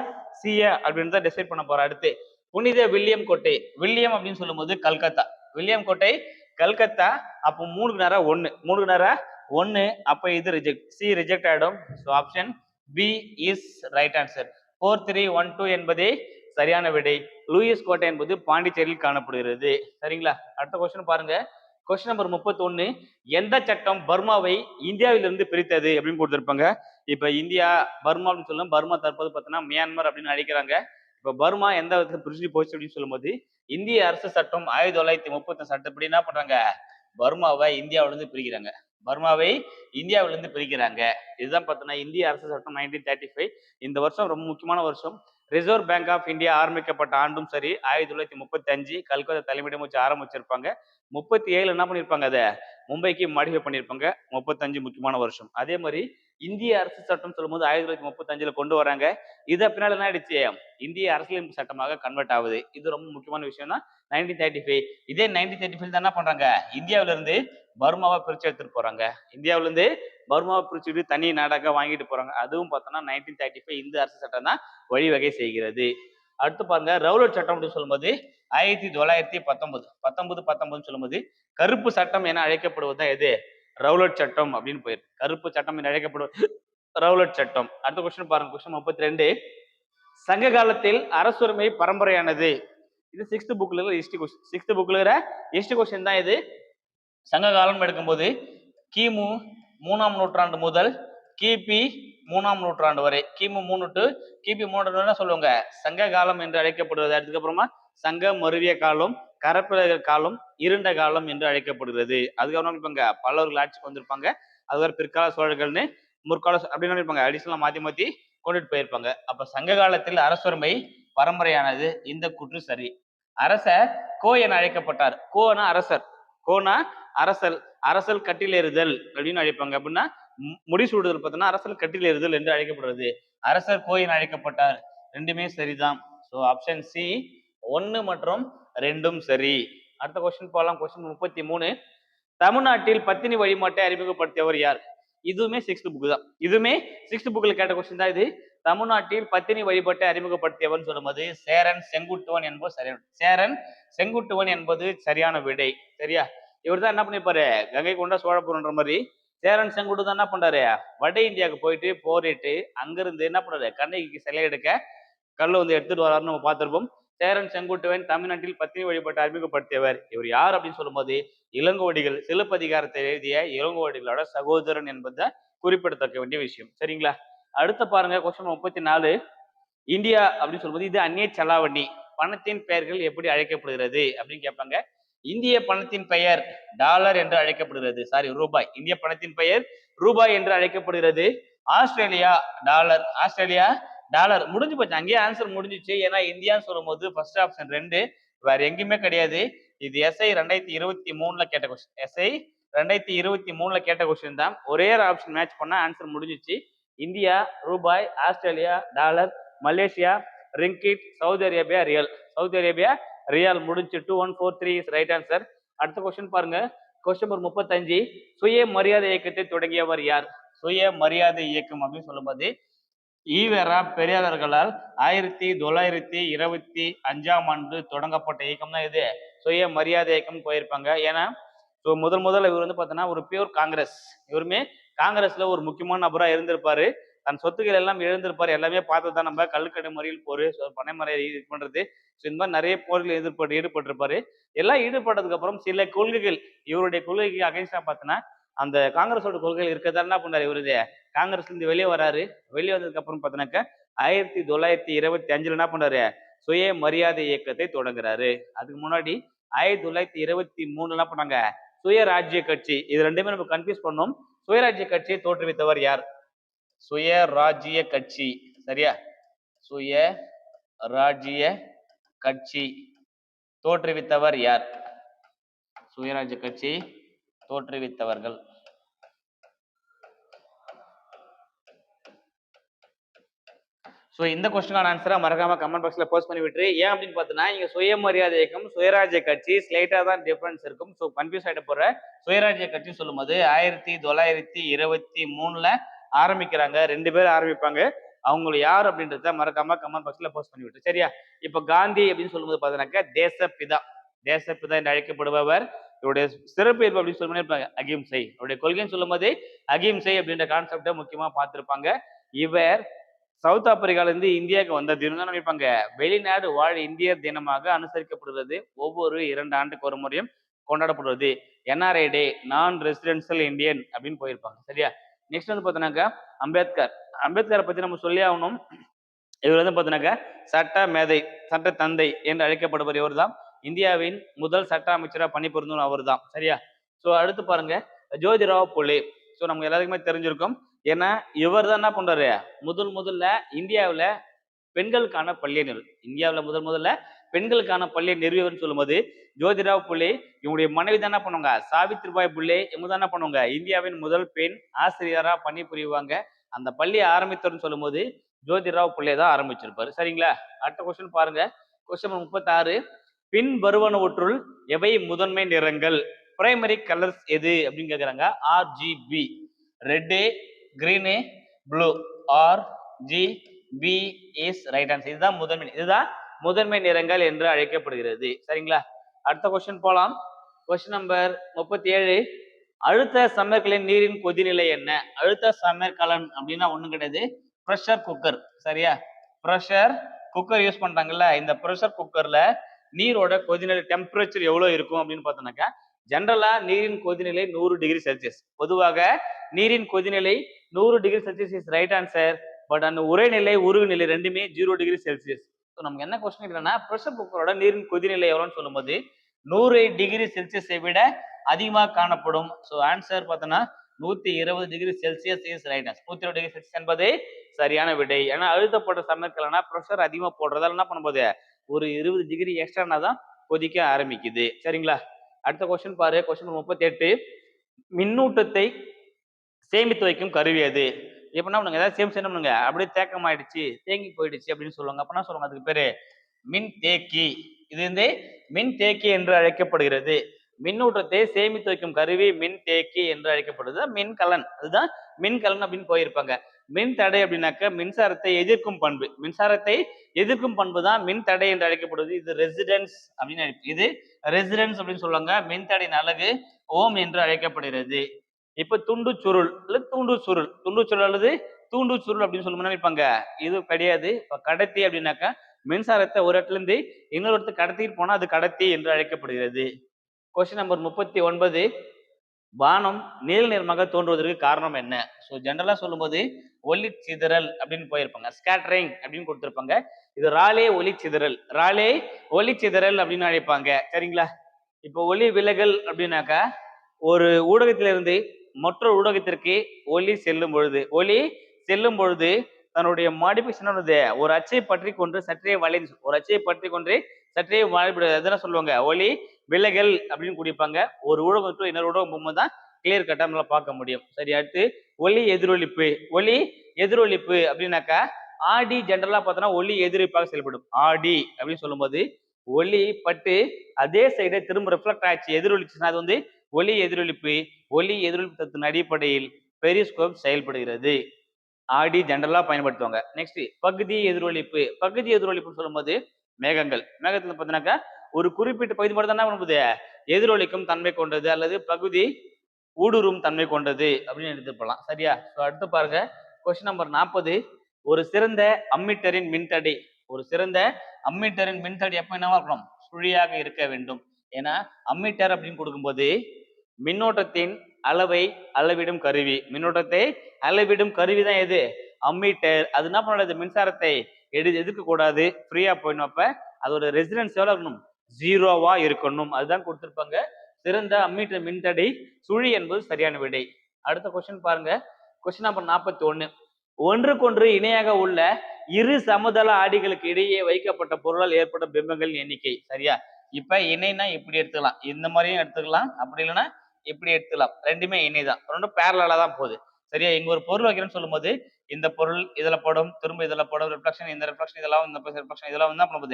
சிஏ அப்படின்னு தான் டிசைட் பண்ண போறோம் அடுத்து. புனித வில்லியம் கோட்டை. வில்லியம் அப்படின்னு சொல்லும்போது கல்கத்தா. வில்லியம் கோட்டை கல்கத்தா அப்போ மூணுக்கு நேரம் ஒன்று மூணுக்கு நேரம் ஒன்று அப்போ இது ரிஜெக்ட் சி ரிஜெக்ட் ஆகிடும் so option B is right answer four three one two என்பதே சரியான விடை. லூயிஸ் கோட்டை என்பது பாண்டிச்சேரியில் காணப்படுகிறது. சரிங்களா? அடுத்த கொஸ்டின் பாருங்க. கொஸ்டின் நம்பர் முப்பத்தொன்னு எந்த சட்டம் பர்மாவை இந்தியாவிலிருந்து பிரித்தது அப்படின்னு கொடுத்துருப்பாங்க. இப்ப இந்தியா பர்மா அப்படின்னு சொல்லலாம் பர்மா தற்போது பார்த்தோன்னா மியான்மர் அப்படின்னு அழைக்கிறாங்க. இப்ப பர்மா எந்த விதத்துல பிரிஞ்சு போச்சு அப்படின்னு சொல்லும்போது இந்திய அரசு சட்டம் ஆயிரத்தி தொள்ளாயிரத்தி முப்பத்தி சட்டப்படி என்ன பண்றாங்க? பர்மாவை இந்தியாவிலிருந்து பிரிக்கிறாங்க. பர்மாவை இந்தியாவிலிருந்து பிரிக்கிறாங்க. இதுதான் பார்த்தோன்னா இந்திய அரசு சட்டம் நைன்டீன் தேர்ட்டி ஃபைவ் இந்த வருஷம் ரொம்ப முக்கியமான வருஷம். ரிசர்வ் பேங்க் ஆஃப் இந்தியா ஆரம்பிக்கப்பட்ட ஆண்டும் சரி ஆயிரத்தி தொள்ளாயிரத்தி முப்பத்தி அஞ்சு கல்கத்தா தலைமையிடம் வச்சு ஆரம்பிச்சிருப்பாங்க. முப்பத்தி ஏழு என்ன பண்ணியிருப்பாங்க அதை? மும்பைக்கு மாடிஃபை பண்ணியிருப்பாங்க முப்பத்தஞ்சு முக்கியமான வருஷம். அதே மாதிரி இந்திய அரசு சட்டம் சொல்லும்போது ஆயிரத்தி தொள்ளாயிரத்தி முப்பத்தஞ்சுல கொண்டு வராங்க. இதை பின்னால் என்ன ஆயிடுச்சு? இந்திய அரசியலமைப்பு சட்டமாக கன்வெர்ட் ஆகுது. இது ரொம்ப முக்கியமான விஷயம் தான் நைன்டீன் தேர்ட்டி ஃபைவ் இதே நைன்டீன் தேர்ட்டி ஃபைவ் தான் என்ன பண்றாங்க? இந்தியாவில இருந்து பர்மாவை பிரிச்சு எடுத்துட்டு போறாங்க. இந்தியாவில இருந்து பர்மாவை பிரிச்சுட்டு தனி நாடாக வாங்கிட்டு போறாங்க. அதுவும் பார்த்தோம்னா நைன்டீன் தேர்ட்டி ஃபைவ் இந்த அரசு சட்டம் தான் வழிவகை செய்கிறது. அடுத்து பாருங்க ரவுலட் சட்டம் அப்படின்னு சொல்லும்போது ஆயிரத்தி தொள்ளாயிரத்தி பத்தொன்பது. பத்தொன்பது பத்தொன்பதுன்னு சொல்லும்போது கருப்பு சட்டம் என அழைக்கப்படுவது தான் எது? ரவுலட் சட்டம் அப்படின்னு போயிருக்கு. கருப்பு சட்டம் என்று அழைக்கப்படுவது ரவுலட் சட்டம். அடுத்த கொஸ்டின் பாருங்க. கொஸ்டின் முப்பத்தி ரெண்டு சங்க காலத்தில் அரசுரிமை பரம்பரையானது. இது சிக்ஸ்த் புக்ல இருக்கிற ஹிஸ்டரி கொஸ்டின் சிக்ஸ்த் புக்ல இருக்கிற ஹிஸ்டரி கொஸ்டின் தான் இது. சங்க காலம் எடுக்கும்போது கிமு மூணாம் நூற்றாண்டு முதல் கிபி மூணாம் நூற்றாண்டு வரை. கிமு மூணு டு கிபி மூணு சொல்லுவாங்க? சங்க காலம் என்று அழைக்கப்படுவது. அதுக்கப்புறமா சங்க மருவிய காலம் கரப்பிரக காலம் இருண்ட காலம் என்று அழைக்கப்படுகிறது. அதுக்கப்புறம் இருப்பாங்க பல்லவர்கள் ஆட்சிக்கு வந்திருப்பாங்க. அதுக்கப்புறம் பிற்கால சோழர்கள்னு முற்கால அப்படின்னு இருப்பாங்க அடிஷனலா மாத்தி மாத்தி கொண்டுட்டு போயிருப்பாங்க. அப்ப சங்க காலத்தில் அரசுரிமை பரம்பரையானது இந்த கூற்று சரி. அரசர் கோ என அழைக்கப்பட்டார். கோனா அரசர். கோனா அரசல் அரசல் கட்டிலேறுதல் அப்படின்னு அழைப்பாங்க. அப்படின்னா முடிசூடுதல் பார்த்தோன்னா அரசல் கட்டிலேறுதல் என்று அழைக்கப்படுறது. அரசர் கோயின் அழைக்கப்பட்டார். ரெண்டுமே சரிதான். ஸோ ஆப்ஷன் சி ஒன்று மற்றும் ரெண்டும் சரி. அடுத்த கொஸ்டின் போகலாம் கொஸ்டின் முப்பத்தி மூணு. தமிழ்நாட்டில் பத்தினி வழிபாட்டை அறிமுகப்படுத்தியவர் யார்? இதுவுமே சிக்ஸ்த் புக் தான். இதுவுமே சிக்ஸ்த் புக்கில் கேட்ட கொஸ்டின் தான் இது. தமிழ்நாட்டில் பத்தினி வழிபாட்டை அறிமுகப்படுத்தியவன் சொல்லும்போது சேரன் செங்குட்டுவன் என்பது சரியான சேரன் செங்குட்டுவன் என்பது சரியான விடை. சரியா? இவர் தான் என்ன பண்ணிருப்பாரு? கங்கை கொண்ட சோழபுரம்ன்ற மாதிரி. சேரன் செங்குட்டு தான் என்ன பண்றாரு? வட இந்தியாவுக்கு போயிட்டு போரிட்டு அங்கிருந்து என்ன பண்றாரு? கண்ணகிக்கு சிலை எடுக்க கல் வந்து எடுத்துட்டு வராருன்னு நம்ம பார்த்திருப்போம். சேரன் செங்குட்டுவன் தமிழ்நாட்டில் பத்தினி வழிபாட்டை அறிமுகப்படுத்தியவர். இவர் யார் அப்படின்னு சொல்லும்போது இளங்கோடிகள் சிலப்பதிகாரத்தை எழுதிய இளங்கோவடிகளோட சகோதரன் என்பதை குறிப்பிடத்தக்க வேண்டிய விஷயம். சரிங்களா? அடுத்த பாருங்க கொஸ்டின் முப்பத்தி நாலு இந்தியா அப்படின்னு சொல்லும்போது இது அந்நிய செலாவணி. பணத்தின் பெயர்கள் எப்படி அழைக்கப்படுகிறது அப்படின்னு கேட்பாங்க. இந்திய பணத்தின் பெயர் டாலர் என்று அழைக்கப்படுகிறது. சாரி ரூபாய். இந்திய பணத்தின் பெயர் ரூபாய் என்று அழைக்கப்படுகிறது. Australia dollar. ஆஸ்திரேலியா டாலர் முடிஞ்சு போச்சு. அங்கேயே ஆன்சர் முடிஞ்சிச்சு. ஏன்னா இந்தியான்னு சொல்லும்போது ஃபர்ஸ்ட் ஆப்ஷன் ரெண்டு. வேற எங்கேயுமே கிடையாது. இது எஸ்ஐ ரெண்டாயிரத்தி இருபத்தி மூணுல கேட்ட கொஸ்டின் எஸ்ஐ ரெண்டாயிரத்தி இருபத்தி மூணுல கேட்ட கொஸ்டின் தான். ஒரே ஒரு ஆப்ஷன் மேட்ச் பண்ணா ஆன்சர் முடிஞ்சிச்சு. இந்தியா ரூபாய் Australia dollar Malaysia ringgit Saudi Arabia riyal. Saudi Arabia riyal முடிஞ்சு two one four three is right answer அடுத்த கொஸ்டின் பாருங்க. கொஸ்டின் நம்பர் முப்பத்தஞ்சு. சுய மரியாதை இயக்கத்தை தொடங்கியவர் யார்? சுய மரியாதை இயக்கம் அப்படின்னு சொல்லும்போது ஈவேரா பெரியாளர்களால் ஆயிரத்தி தொள்ளாயிரத்தி இருபத்தி அஞ்சாம் ஆண்டு தொடங்கப்பட்ட இயக்கம் தான் இது. சுய மரியாதை இயக்கம் போயிருப்பாங்க. ஏன்னா ஸோ முதல் முதல்ல இவர் வந்து பார்த்தோன்னா ஒரு பியூர் காங்கிரஸ். இவருமே காங்கிரஸ்ல ஒரு முக்கியமான நபராக இருந்திருப்பாரு. தன் சொத்துக்கள் எல்லாம் எழுந்திருப்பார் எல்லாமே பார்த்து தான் நம்ம கல்லுக்கடை முறையில் போர் ஸோ பனைமறை இது பண்றது. ஸோ இந்த மாதிரி நிறைய போரில் ஈடுபட்டு ஈடுபட்டிருப்பாரு. எல்லாம் ஈடுபட்டதுக்கு அப்புறம் சில கொள்கைகள் இவருடைய கொள்கைக்கு அகைன்ஸ்டா பார்த்தோன்னா அந்த காங்கிரஸோட கொள்கைகள் இருக்கதான் என்ன பண்ணாரு இவரு காங்கிரஸ்ல இருந்து வெளியே வராரு. வெளியே வந்ததுக்கு அப்புறம் பார்த்தோன்னாக்க ஆயிரத்தி தொள்ளாயிரத்தி இருபத்தி அஞ்சுல என்ன பண்ணாரு சுய மரியாதை இயக்கத்தை தொடங்குறாரு. அதுக்கு முன்னாடி ஆயிரத்தி தொள்ளாயிரத்தி இருபத்தி மூணுல என்ன பண்ணாங்க? சுயராஜ்ய கட்சி. இது ரெண்டுமே நம்ம கன்ஃபியூஸ் பண்ணோம். சுயராஜ்ய கட்சியை தோற்றுவித்தவர் யார்? சுயராஜ்ய கட்சி. சரியா? சுய ராஜ்ய கட்சி. தோற்றுவித்தவர் யார்? சுயராஜ்ய கட்சி. தோற்றுவித்தவர்கள். ஸோ இந்த கொஸ்டினான ஆன்சரை மறக்காம கமெண்ட் பாக்ஸில் போஸ்ட் பண்ணி விட்டுரு. ஏன் அப்படின்னு பார்த்தீங்கன்னா இங்க சுயமரியாதை இயக்கம் சுயராஜ்ய கட்சி ஸ்லைட்டாக தான் டிஃப்ரென்ஸ் இருக்கும். ஸோ கன்ஃபியூஸ் ஆகிட்ட போகிற சுயராஜ்ய கட்சி சொல்லும்போது ஆயிரத்தி தொள்ளாயிரத்தி இருபத்தி மூணுல ஆரம்பிக்கிறாங்க. ரெண்டு பேர் ஆரம்பிப்பாங்க. அவங்களை யார் அப்படின்றத மறக்காம கமெண்ட் பாக்ஸில் போஸ்ட் பண்ணி விட்டு சரியா? இப்போ காந்தி அப்படின்னு சொல்லும்போது பார்த்தீங்கன்னாக்கா தேசப்பிதா. தேசப்பிதா என்று அழைக்கப்படுபவர் இவருடைய சிறப்பு அப்படின்னு சொல்லி அகிம்சை அவருடைய கொள்கைன்னு சொல்லும்போது அகிம்சை அப்படின்ற கான்செப்டை முக்கியமா பார்த்திருப்பாங்க. இவர் சவுத் ஆப்பிரிக்கால இருந்து இந்தியாவுக்கு வந்த தினம் தான் நினைப்பாங்க. வெளிநாடு வாழ் இந்தியர் தினமாக அனுசரிக்கப்படுகிறது. ஒவ்வொரு இரண்டு ஆண்டுக்கு ஒரு முறையும் கொண்டாடப்படுவது என்ஆர்ஐ டே நான் ரெசிடென்சியல் இந்தியன் அப்படின்னு போயிருப்பாங்க. சரியா? நெக்ஸ்ட் வந்து பார்த்தோன்னாக்கா அம்பேத்கர். அம்பேத்கரை பற்றி நம்ம சொல்லி ஆகணும். இவர் வந்து பார்த்தோன்னாக்கா சட்ட மேதை சட்ட தந்தை என்று அழைக்கப்படுபவர் இவர் தான் இந்தியாவின் முதல் சட்ட அமைச்சராக பணிபுரிந்தவர் அவர் தான் சரியா? ஸோ அடுத்து பாருங்க. ஜோதிராவ் புலே ஸோ நமக்கு எல்லாருக்குமே தெரிஞ்சிருக்கும். ஏன்னா இவர் தான் என்ன பண்றாரு? முதல் முதல்ல இந்தியாவில் பெண்களுக்கான பள்ளியை நிறு இந்தியாவில் முதல் முதல்ல பெண்களுக்கான பள்ளியை நிறுவியவர்னு சொல்லும்போது ஜோதிராவ் புலே இவங்களுடைய மனைவி தானே பண்ணுவாங்க? சாவித்ரிபாய் புள்ளே இவங்க தானே பண்ணுவாங்க? இந்தியாவின் முதல் பெண் ஆசிரியராக பணிபுரிவாங்க. அந்த பள்ளியை ஆரம்பித்தவர்னு சொல்லும்போது ஜோதிராவ் புள்ளே தான் ஆரம்பிச்சிருப்பாரு. சரிங்களா? அடுத்த கொஸ்டின் பாருங்க. கொஸ்டின் முப்பத்தாறு. பின் வருவனவற்றுள் எவை முதன்மை நிறங்கள்? பிரைமரி கலர்ஸ் எது? அப்படின்னு கேட்குறாங்க RGB red green blue R G B is right answer இதுதான் முதன்மை இதுதான் முதன்மை நிறங்கள் என்று அழைக்கப்படுகிறது. சரிங்களா? அடுத்த கொஸ்டின் போலாம். கொஸ்டின் நம்பர் முப்பத்தி ஏழு அழுத்த சமையற்களின் நீரின் கொதிநிலை என்ன? அழுத்த சமையற்கலன் அப்படின்னா ஒன்றும் கிடையாது. ப்ரெஷர் குக்கர் சரியா? ப்ரெஷர் குக்கர் யூஸ் பண்றாங்கல்ல? இந்த ப்ரெஷர் குக்கர்ல நீரோட கொதிநிலை டெம்பரேச்சர் எவ்வளோ இருக்கும் அப்படின்னு பார்த்தோம்னாக்கா ஜென்ரலா நீரின் கொதிநிலை நூறு டிகிரி செல்சியஸ் பொதுவாக நீரின் கொதிநிலை நூறு degree Celsius is right answer but அந்த உரைநிலை உருகுநிலை ரெண்டுமே ஜீரோ டிகிரி செல்சியஸ் ஸோ நமக்கு என்ன கொஸ்டின் இல்லைன்னா ப்ரெஷர் குக்கரோட நீரின் கொதிநிலை எவ்வளோன்னு சொல்லும்போது நூறு டிகிரி செல்சியஸை விட அதிகமாக காணப்படும். ஸோ ஆன்சர் பார்த்தோன்னா நூத்தி இருபது டிகிரி செல்சியஸ் இஸ் ரைட் நூத்தி இருபது டிகிரி செல்சியஸ் என்பது சரியான விடை. ஏன்னா அழுத்தப்பட்ட சமைக்கலனா ப்ரெஷர் அதிகமாக போடுறதால என்ன பண்ணும்போது ஒரு இருபது டிகிரி எக்ஸ்ட்ரானா தான் கொதிக்க ஆரம்பிக்குது. சரிங்களா? அடுத்த கொஸ்டின் பாரு கொஸ்டின் முப்பத்தி எட்டு மின்னூட்டத்தை சேமித்து வைக்கும் கருவி அது எப்படின்னா பண்ணுங்க? ஏதாவது சேமிச்சு என்ன பண்ணுங்க? அப்படியே தேக்கம் ஆயிடுச்சு தேங்கி போயிடுச்சு அப்படின்னு சொல்லுவாங்க. அப்பனா சொல்லுவாங்க? அதுக்கு பேரு மின் தேக்கி. இது வந்து மின் தேக்கி என்று அழைக்கப்படுகிறது. மின்னூட்டத்தை சேமித்து வைக்கும் கருவி மின் தேக்கி என்று அழைக்கப்படுது. மின் கலன் அதுதான் மின் கலன் அப்படின்னு போயிருப்பாங்க. மின் தடை அப்படின்னாக்க மின்சாரத்தை எதிர்க்கும் பண்பு. மின்சாரத்தை எதிர்க்கும் பண்பு தான் மின் தடை என்று அழைக்கப்படுவது. இது ரெசிடென்ஸ் அப்படின்னு இது ரெசிடென்ஸ் அப்படின்னு சொல்லுவாங்க. மின் தடையின் அழகு ஓம் என்று அழைக்கப்படுகிறது. இப்ப துண்டு சுருள் இல்ல தூண்டு சுருள். துண்டு சுருள் அல்லது தூண்டு சுருள் அப்படின்னு சொல்லுவாங்க நினைப்பாங்க இது கிடையாது. இப்ப கடத்தி அப்படின்னாக்கா மின்சாரத்தை ஒரு இடத்துல இருந்து இன்னொரு இடத்துக்கு கடத்திட்டு போனா அது கடத்தி என்று அழைக்கப்படுகிறது. கொஸ்டின் நம்பர் முப்பத்தி ஒன்பது. வானம் நீல நிறமாக தோன்றுவதற்கு காரணம் என்ன? ஸோ ஜென்ரலாக சொல்லும்போது ஒளி சிதறல் அப்படின்னு போயிருப்பாங்க. ஸ்கேட்டரிங் அப்படின்னு கொடுத்துருப்பாங்க. இது ராலே ஒளி சிதறல். ராலே ஒளி சிதறல் அப்படின்னு அழைப்பாங்க. சரிங்களா? இப்போ ஒளி விலகல் அப்படின்னாக்கா ஒரு ஊடகத்திலிருந்து மற்றொரு ஊடகத்திற்கு ஒளி செல்லும் பொழுது ஒளி செல்லும் பொழுது தன்னுடைய மாடிபிகேஷன் ஒரு அச்சை பற்றி கொண்டு சற்றே வளைந்து ஒரு அச்சை பற்றி கொண்டு சற்றே வளைபடுது அதெல்லாம் சொல்லுவாங்க. ஒளி விலகல் அப்படின்னு குடிப்பாங்க ஒரு ஊடகம் to இன்னொரு ஊடகம் போகும்போது தான் கிளியர் கட்டா நம்மளால பார்க்க முடியும். சரி அடுத்து ஒலி எதிரொலிப்பு. ஒலி எதிரொலிப்பு அப்படின்னாக்கா ஆடி ஜென்ரலா பார்த்தோன்னா ஒலி எதிரொலிப்பாக செயல்படும். ஆடி அப்படின்னு சொல்லும்போது ஒலி பட்டு அதே சைடை திரும்ப ரிஃப்ளெக்ட் ஆச்சு எதிரொலிச்சுன்னா அது வந்து ஒலி எதிரொலிப்பு. ஒலி எதிரொலிப்பு தத்துவின் அடிப்படையில் பெரிஸ்கோப் செயல்படுகிறது. ஆடி ஜென்ரலா பயன்படுத்துவாங்க. நெக்ஸ்ட் பகுதி எதிரொலிப்பு. பகுதி எதிரொலிப்புன்னு சொல்லும்போது மேகங்கள். மேகத்துல பார்த்தீங்கன்னாக்கா ஒரு குறிப்பிட்ட பகுதி மட்டும் தான் என்ன பண்ணுது எதிரொலிக்கும் தன்மை கொண்டது அல்லது பகுதி ஊடுருவும் தன்மை கொண்டது அப்படின்னு எடுத்துக்கலாம் சரியா? ஸோ அடுத்து பாருங்க. கொஸ்டின் நம்பர் நாற்பது. ஒரு சிறந்த அம்மீட்டரின் மின்தடை. ஒரு சிறந்த அம்மீட்டரின் மின்தடை எப்போ என்னவா இருக்கணும்? சுழியாக இருக்க வேண்டும். ஏன்னா அம்மீட்டர் அப்படின்னு கொடுக்கும்போது மின்னோட்டத்தின் அளவை அளவிடும் கருவி. மின்னோட்டத்தை அளவிடும் கருவி தான் எது? அம்மீட்டர். அது என்ன பண்ணாது? மின்சாரத்தை எடு எதிர்க்க கூடாது ஃப்ரீயா போயிடணும் அப்ப. அதோட ரெசிடென்ஸ் எவ்வளவு இருக்கணும்? ஜீரோவா இருக்கணும். அதுதான் கொடுத்துருப்பாங்க. சிறந்த அம்மீட்டர் மின்தடை சுழி என்பது சரியான விடை. அடுத்த கொஸ்டின் பாருங்க. கொஸ்டின் நம்பர் நாற்பத்தி ஒன்று ஒன்றுக்கொன்று இணையாக உள்ள இரு சமதள ஆடிகளுக்கு இடையே வைக்கப்பட்ட பொருளால் ஏற்படும் பிம்பங்களின் எண்ணிக்கை. சரியா? இப்ப இணைனா இப்படி எடுத்துக்கலாம். இந்த மாதிரியும் எடுத்துக்கலாம். அப்படி இல்லைன்னா இப்படி எடுத்துக்கலாம். ரெண்டுமே இணை தான் ரெண்டும் பேரலா தான் போகுது. சரியா? இங்க ஒரு பொருள் வைக்கிறேன்னு சொல்லும்போது இந்த பொருள் இதுல படும் திரும்ப இதுல படும் ரிஃப்ளக்ஷன் இந்த ரிஃப்ளக்ஷன் இதெல்லாம் இந்த ரிஃப்ளக்ஷன் இதெல்லாம் வந்து என்ன பண்ண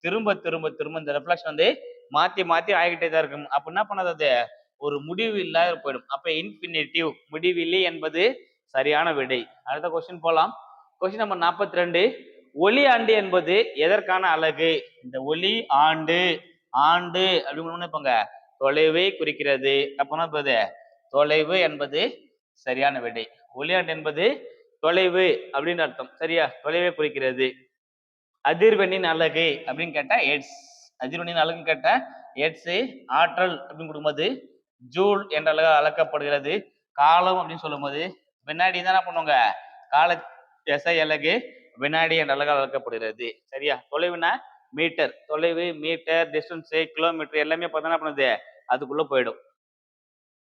திரும்ப திரும்ப திரும்ப இந்த ரிஃப்ளெக்ஷன் வந்து மாத்தி மாத்தி ஆகிட்டே தான் இருக்கும். அப்ப என்ன பண்ணாது அது? ஒரு முடிவு இல்லாத போயிடும். அப்ப இன்ஃபினிட்டிவ் முடிவிலி என்பது சரியான விடை. அடுத்த கொஸ்டின் போலாம். கொஸ்டின் நம்பர் நாற்பத்தி ரெண்டு ஒளி ஆண்டு என்பது எதற்கான அழகு இந்த ஒளி ஆண்டு. ஆண்டு அப்படின்னு இப்போங்க தொலைவை குறிக்கிறது. அப்போனா இப்போது தொலைவு என்பது சரியான விடை. ஒளியாண்டு என்பது தொலைவு அப்படின்னு அர்த்தம். சரியா? தொலைவை குறிக்கிறது. அதிர்வெண்ணின் அலகு அப்படின்னு கேட்டா எட்ஸ். அதிர்வெண்ணின் அலகுன்னு கேட்டா எட்ஸு ஆற்றல் அப்படின்னு கொடுக்கும்போது ஜூல் என்ற அழக அளக்கப்படுகிறது. காலம் அப்படின்னு சொல்லும்போது வினாடி தான் என்ன பண்ணுவாங்க. கால திசை அலகு வினாடி என்ற அழகாக அளக்கப்படுகிறது. சரியா? தொலைவுனா மீட்டர். தொலைவு மீட்டர் டிஸ்டன்ஸ் கிலோமீட்டர் எல்லாமே பார்த்தோன்னா பண்ணுது. அதுக்குள்ளே போயிடும்.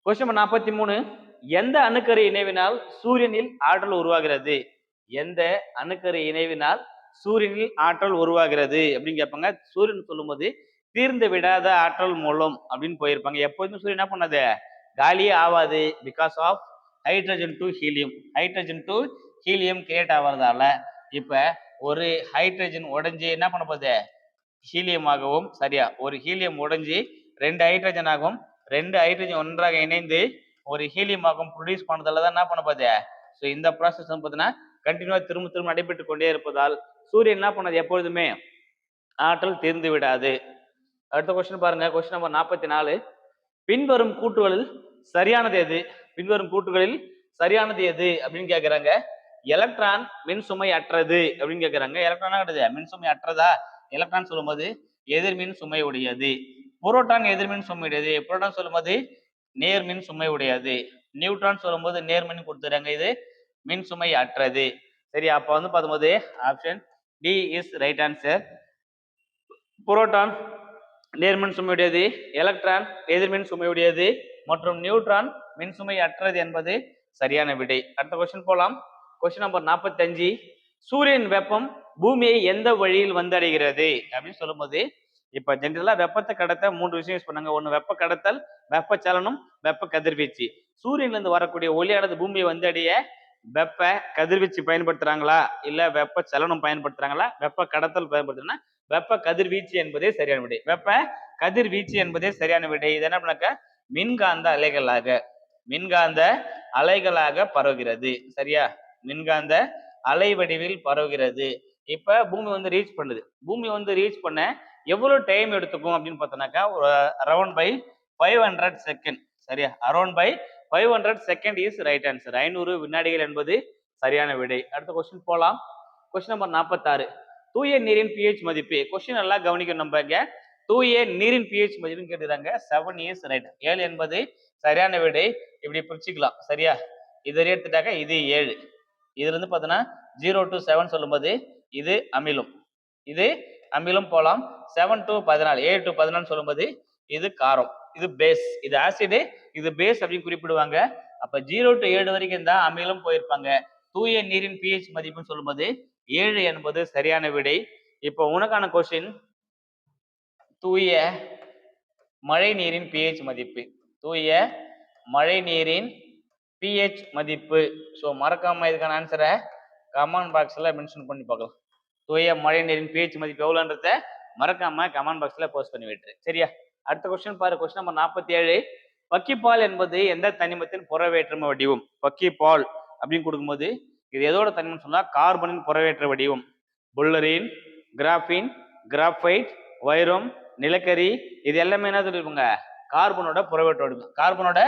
கொஸ்டின் நாற்பத்தி மூணு. எந்த அணுக்கரு இணைவினால் சூரியனில் ஆற்றல் உருவாகிறது? எந்த அணுக்கரு இணைவினால் சூரியனில் ஆற்றல் உருவாகிறது அப்படின்னு கேட்பாங்க. சூரியன் சொல்லும்போது தீர்ந்து விடாத ஆற்றல் மூலம் அப்படின்னு போயிருப்பாங்க. எப்போதுமே சூரியன் என்ன பண்ணாது? காலியே ஆகாது because of hydrogen to helium hydrogen to helium create ஆகிறதால இப்போ ஒரு ஹைட்ரஜன் உடஞ்சி என்ன பண்ண போகுது? ஹீலியமாகவும் சரியா ஒரு ஹீலியம் உடஞ்சி ரெண்டு ஹைட்ரஜன் ரெண்டு ஹைட்ரஜன் ஒன்றாக இணைந்து ஒரு ஹீலியமாகவும் ப்ரொடியூஸ் பண்ணதால தான் என்ன பண்ண போகுது? ஸோ இந்த ப்ராசஸ் வந்து பார்த்தீங்கன்னா கண்டினியூவாக திரும்ப திரும்ப நடைபெற்று கொண்டே இருப்பதால் சூரியன் என்ன பண்ணது எப்பொழுதுமே ஆற்றல் தீர்ந்து விடாது. அடுத்த கொஸ்டின் பாருங்க. கொஸ்டின் நம்பர் நாற்பத்தி நாலு பின்வரும் கூட்டுகளில் சரியானது எது? பின்வரும் கூட்டுகளில் சரியானது எது? அப்படின்னு கேட்குறாங்க எலக்ட்ரான் மின் சுமை அற்றது அப்படின்னு கேட்குறாங்க எலக்ட்ரானா கிடையாது மின் சுமை அற்றதா? எலக்ட்ரான் சொல்லும்போது எதிர்மின் சுமை உடையது புரோட்டான் எதிர்மின் சுமை உடையது புரோட்டான் சொல்லும்போது நேர்மின் சுமை உடையது நியூட்ரான் சொல்லும்போது நேர்மின் கொடுத்துறாங்க இது. மின் சுமை அற்றது. சரி அப்போ வந்து பார்க்கும்போது option D is right answer proton நேர்மின் சுமையுடையது. எலக்ட்ரான் எதிர்மின் சுமையுடையது. மற்றும் நியூட்ரான் மின்சுமை அற்றது என்பது சரியான விடை. அடுத்த கொஸ்டின் போலாம். கொஸ்டின் நம்பர் நாற்பத்தஞ்சு சூரியன் வெப்பம் பூமியை எந்த வழியில் வந்தடைகிறது? அப்படின்னு சொல்லும்போது இப்ப ஜென்ரலா வெப்பத்தை கடத்த மூன்று விஷயம் யூஸ் பண்ணாங்க. ஒண்ணு வெப்ப கடத்தல் வெப்ப சலனம் வெப்ப கதிர்வீச்சு. சூரியன்ல இருந்து வரக்கூடிய ஒளியானது பூமியை வந்தடைய வெப்ப கதிர்வீச்சு பயன்படுத்துறாங்களா? இல்ல வெப்ப சலனம் பயன்படுத்துறாங்களா? வெப்ப கடத்தல் பயன்படுத்துறா வெப்ப கதிர்வீச்சு என்பதே சரியான விடை. வெப்ப கதிர்வீச்சு என்பதே சரியான விடை. இது என்ன பண்ணாக்க மின்காந்த அலைகளாக மின்காந்த அலைகளாக பரவுகிறது. சரியா? மின்காந்த அலை வடிவில் பரவுகிறது. இப்ப பூமி வந்து ரீச் பண்ணுது. பூமி வந்து ரீச் பண்ண எவ்வளவு டைம் எடுத்துக்கும் அப்படின்னு பார்த்தோம்னாக்கா ஒரு around by five hundred second சரியா? Around by five hundred second is right answer ஐநூறு வினாடிகள் என்பது சரியான விடை. அடுத்த கொஸ்டின் போகலாம் கொஸ்டின் நம்பர் நாற்பத்தாறு தூய நீரின் பிஹெச் மதிப்பு. கொஸ்டின் நல்லா கவனிக்கணும் நம்ம தூய நீரின் பிஹெச் மதிப்புன்னு கேட்டுறாங்க செவன் இயர்ஸ் ரைட் ஏழு என்பது சரியான விடை. இப்படி பிரிச்சுக்கலாம். சரியா? இதை எடுத்துட்டாக்க இது ஏழு. இதுல இருந்து பார்த்தோன்னா ஜீரோ டு செவன் சொல்லும்போது இது அமிலம். இது அமிலம் போகலாம் செவன் டு பதினாலு. ஏழு டு பதினாலு சொல்லும்போது இது காரம். இது பேஸ் இது ஆசிடு இது பேஸ் அப்படின்னு குறிப்பிடுவாங்க. அப்ப ஜீரோ டு ஏழு வரைக்கும் தான் அமிலம் போயிருப்பாங்க. தூய நீரின் பிஹெச் மதிப்புன்னு சொல்லும்போது ஏழு என்பது சரியான விடை. இப்போ உனக்கான கொஸ்டின் தூய மழை நீரின் பிஹெச் மதிப்பு. தூய மழை நீரின் பிஹெச் மதிப்பு. ஸோ மறக்காம இதுக்கான ஆன்சரை கமெண்ட் பாக்ஸ்ல மென்ஷன் பண்ணி பார்க்கலாம். தூய மழை நீரின் பிஹெச் மதிப்பு எவ்வளோன்றத மறக்காம கமெண்ட் பாக்ஸ்ல போஸ்ட் பண்ணி விட்டுரு. சரியா? அடுத்த கொஸ்டின் பாரு கொஸ்டின் நம்பர் நாற்பத்தி ஏழு பக்கிப்பால் என்பது எந்த தனிமத்தின் புறவேற்றும வடிவம்? பக்கிப்பால் அப்படின்னு கொடுக்கும்போது இது எதோட தனிமம் சொன்னா கார்பனின் புறவேற்ற வடிவம். புல்லரின் கிராஃபின் கிராஃபைட் வைரம் நிலக்கரி இது எல்லாமே என்ன சொல்லிருப்பாங்க கார்பனோட புறவேற்ற வடிவம். கார்பனோட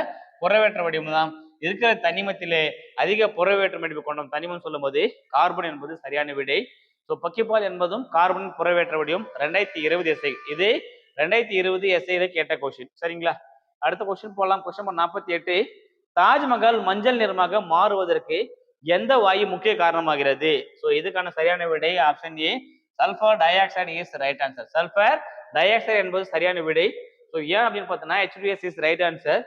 புறவேற்ற வடிவம் தான். இருக்கிற தனிமத்திலே அதிக புறவேற்ற வடிவு கொண்ட தனிமம் சொல்லும்போது கார்பன் என்பது சரியான விடை. ஸோ பக்கிப்பால் என்பதும் கார்பன் புறவேற்ற வடிவம். ரெண்டாயிரத்தி இருபது இசை. இது ரெண்டாயிரத்தி இருபது எஸ்ஐல கேட்ட கொஸ்டின் சரிங்களா? அடுத்த கொஸ்டின் போகலாம் கொஸ்டின் நம்பர் நாற்பத்தி எட்டு. தாஜ்மஹால் மஞ்சள் நிறமாக மாறுவதற்கு எந்த வாயு முக்கிய காரணமாகிறது? ஸோ இதுக்கான சரியான விடை option A sulphur dioxide is right answer sulphur dioxide என்பது சரியான விடை. ஸோ ஏன் அப்படின்னு பார்த்தோன்னா HDS is right answer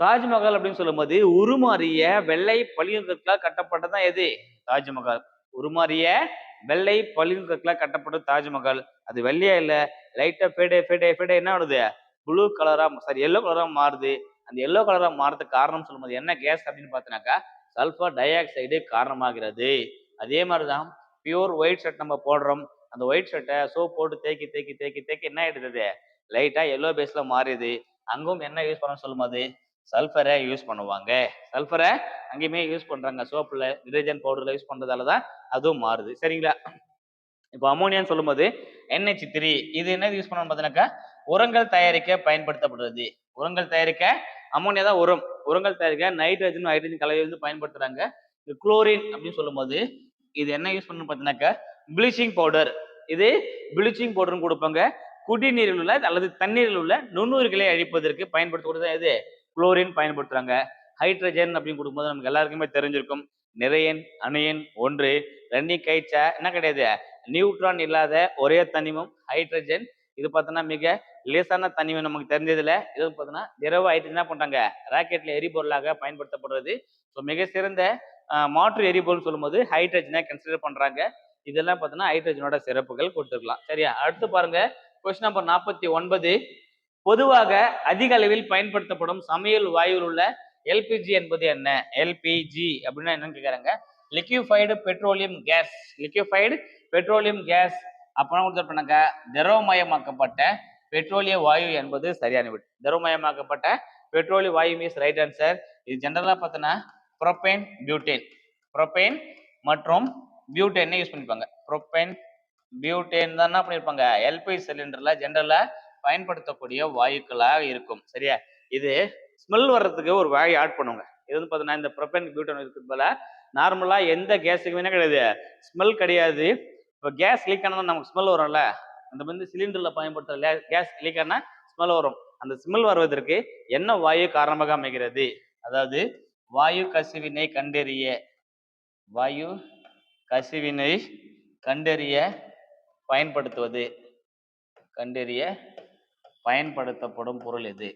Taj Mahal அப்படின்னு சொல்லும்போது உருமாறிய வெள்ளை பளிங்குக்களால் கட்டப்பட்டதான் எது? தாஜ்மஹால். உருமாறிய வெள்ளை பளிங்குக்களால் கட்டப்பட்ட தாஜ்மஹால். அது வெள்ளையா இல்லை? லைட்டாக ஃபேடே ஃபேடே ஃபேடே என்ன ஆகுது? ப்ளூ கலராக சாரி எல்லோ கலராக மாறுது. அந்த எல்லோ கலராக மாறதுக்கு காரணம் சொல்லும்போது என்ன கேஸ் அப்படின்னு பார்த்தீங்கன்னாக்கா சல்ஃபர் டை ஆக்சைடு காரணமாகிறது. அதே மாதிரி தான் பியூர் ஒயிட் ஷர்ட் நம்ம போடுறோம். அந்த ஒயிட் ஷர்ட்டை சோப் போட்டு தேக்கி தேக்கி தேக்கி தேக்கி என்ன ஆயிடுது லைட்டாக எல்லோ பேஸில் மாறிடுது. அங்கும் என்ன யூஸ் பண்ண சொல்லும்போது சல்ஃபரை யூஸ் பண்ணுவாங்க. சல்ஃபரை அங்கேயுமே யூஸ் பண்ணுறாங்க சோப்பில் டிடர்ஜென்ட் பவுடரில் யூஸ் பண்ணுறதால தான் அதுவும் மாறுது. சரிங்களா? இப்போ அமோனியான்னு சொல்லும்போது என்ஹெச் த்ரீ இது என்ன யூஸ் பண்ணணும் பார்த்தீங்கன்னாக்கா உரங்கள் தயாரிக்க பயன்படுத்தப்படுறது. உரங்கள் தயாரிக்க அமோனியா தான் உரம். உரங்கள் தயாரிக்க நைட்ரஜன் ஹைட்ரஜன் கலவை வந்து பயன்படுத்துறாங்க. இது குளோரின் அப்படின்னு சொல்லும்போது இது என்ன யூஸ் பண்ணணும் பார்த்தீங்கன்னாக்கா ப்ளீச்சிங் பவுடர் இது ப்ளீச்சிங் பவுடர்னு கொடுப்பாங்க. குடிநீரில் உள்ள அல்லது தண்ணீரில் உள்ள நுண்ணுயிர்களை அழிப்பதற்கு பயன்படுத்தக்கூடியது இது. குளோரின் பயன்படுத்துறாங்க. ஹைட்ரஜன் அப்படின்னு கொடுக்கும்போது நமக்கு எல்லாருக்குமே தெரிஞ்சிருக்கும். நிறையன் அணையன் ஒன்று ரன்னிங் கைச்சா என்ன கிடையாது? நியூட்ரான் இல்லாத ஒரே தனிமம் ஹைட்ரஜன் இது பார்த்தோன்னா மிக லேசான தனிமம் நமக்கு தெரிஞ்சதுல. இது பார்த்தோன்னா திரவ ஹைட்ரஜனா பண்றாங்க ராக்கெட்ல எரிபொருளாக பயன்படுத்தப்படுறது. ஸோ மிக சிறந்த மாற்று எரிபொருள் சொல்லும்போது ஹைட்ரஜனை கன்சிடர் பண்றாங்க. இதெல்லாம் பார்த்தோன்னா ஹைட்ரஜனோட சிறப்புகள் கொடுத்துருக்கலாம். சரியா? அடுத்து பாருங்க. கொஸ்டின் நம்பர் நாற்பத்தி ஒன்பது. பொதுவாக அதிக அளவில் பயன்படுத்தப்படும் சமையல் வாயுவில் உள்ள எல்பிஜி என்பது என்ன? எல்பிஜி அப்படின்னா என்னன்னு கேட்குறாங்க liquefied petroleum gas liquefied petroleum gas அப்புறம் கொடுத்துருப்பாங்க திரவமயமாக்கப்பட்ட பெட்ரோலிய வாயு என்பது சரியான விடு. திரவமயமாக்கப்பட்ட பெட்ரோலிய வாயு மீஸ் ரைட் ஆன்சர் இது ஜென்ரலாக பார்த்தோன்னா ப்ரொபேன் பியூட்டேன் ப்ரொபைன் மற்றும் பியூட்டேன் யூஸ் பண்ணிப்பாங்க. ப்ரொபேன் பியூட்டேன் தான் என்ன பண்ணியிருப்பாங்க எல்பிஜி சிலிண்டரில் ஜென்ரலாக பயன்படுத்தக்கூடிய வாயுக்களாக இருக்கும். சரியா? இது ஸ்மெல் வர்றதுக்கு ஒரு வாயு ஆட் பண்ணுவாங்க இது வந்து பார்த்தீங்கன்னா இந்த ப்ரொபேன் பியூட்டன் இருக்கிறது போல நார்மலாக எந்த கேஸுக்குமே கிடையாது. ஸ்மெல் கிடையாது. இப்போ கேஸ் லீக் ஆனால் நமக்கு ஸ்மெல் வரும்ல. அந்த வந்து சிலிண்டரில் பயன்படுத்துகிற கேஸ் லீக் ஆனால் ஸ்மெல் வரும். அந்த ஸ்மெல் வருவதற்கு என்ன வாயு காரணமாக அமைகிறது? அதாவது வாயு கசிவினை கண்டறிய வாயு கசிவினை கண்டறிய பயன்படுத்துவது. கண்டறிய பயன்படுத்தப்படும் பொருள் எது?